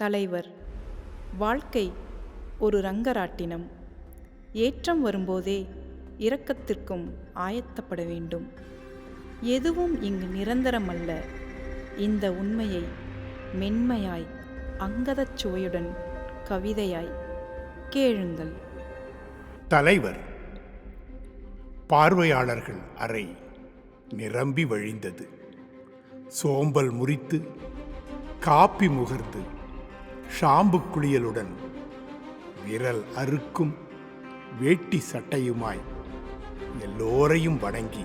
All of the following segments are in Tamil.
தலைவர். வாழ்க்கை ஒரு ரங்கராட்டினம். ஏற்றம் வரும்போதே இரக்கத்திற்கும் ஆயத்தப்பட வேண்டும். எதுவும் இங்கு நிரந்தரமல்ல. இந்த உண்மையை மென்மையாய் அங்கதச் சுவையுடன் கவிதையாய் கேளுங்கள். தலைவர். பார்வையாளர்கள் அறை நிரம்பி வழிந்தது. சோம்பல் முறித்து காப்பி முகர்ந்து ஷாம்பு குளியலுடன் விரல் அறுக்கும் வேட்டி சட்டையுமாய் எல்லோரையும் வணங்கி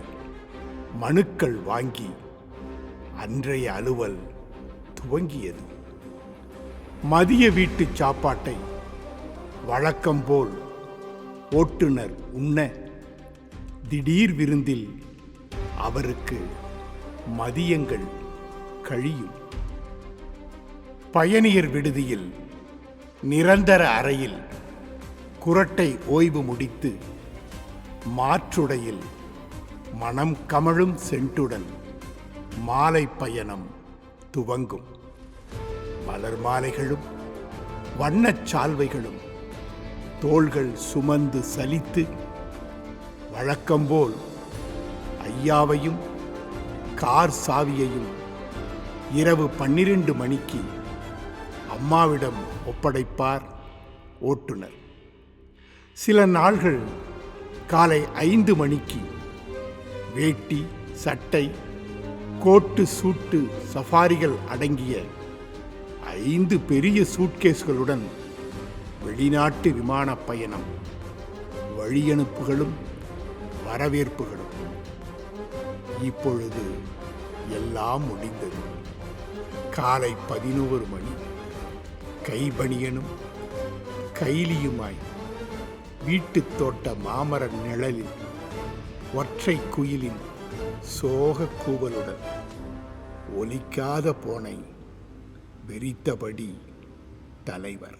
மனுக்கள் வாங்கி அன்றைய அலுவல் துவங்கியது. மதிய வீட்டுச் சாப்பாட்டை வழக்கம்போல் ஓட்டுநர் உண்ண திடீர் விருந்தில் அவருக்கு மதியங்கள் கழியும். பயணியர் விடுதியில் நிரந்தர அறையில் குரட்டை ஓய்வு முடித்து மாற்றுடையில் மனம் கமழும் சென்றுடன் மாலை பயணம் துவங்கும். மலர் மாலைகளும் வண்ணச் சால்வைகளும் தோள்கள் சுமந்து சலித்து வழக்கம்போல் ஐயாவையும் கார் சாவியையும் இரவு பன்னிரண்டு மணிக்கு அம்மாவிடம் ஒப்படைப்பார் ஓட்டுநர். சில நாள்கள் காலை ஐந்து மணிக்கு வேட்டி சட்டை கோட்டு சூட்டு சஃபாரிகள் அடங்கிய ஐந்து பெரிய சூட்கேஸ்களுடன் வெளிநாட்டு விமானப் பயணம் வழியனுப்புகளும் வரவேற்புகளும். இப்பொழுது எல்லாம் முடிந்தது. காலை பதினோரு மணி. கைபணியனும் கைலியுமாய் வீட்டுத் தோட்ட மாமர நிழலில் ஒற்றை குயிலின் சோக கூவலுடன் ஒலிக்காத போனை வெறித்தபடி தலைவர்.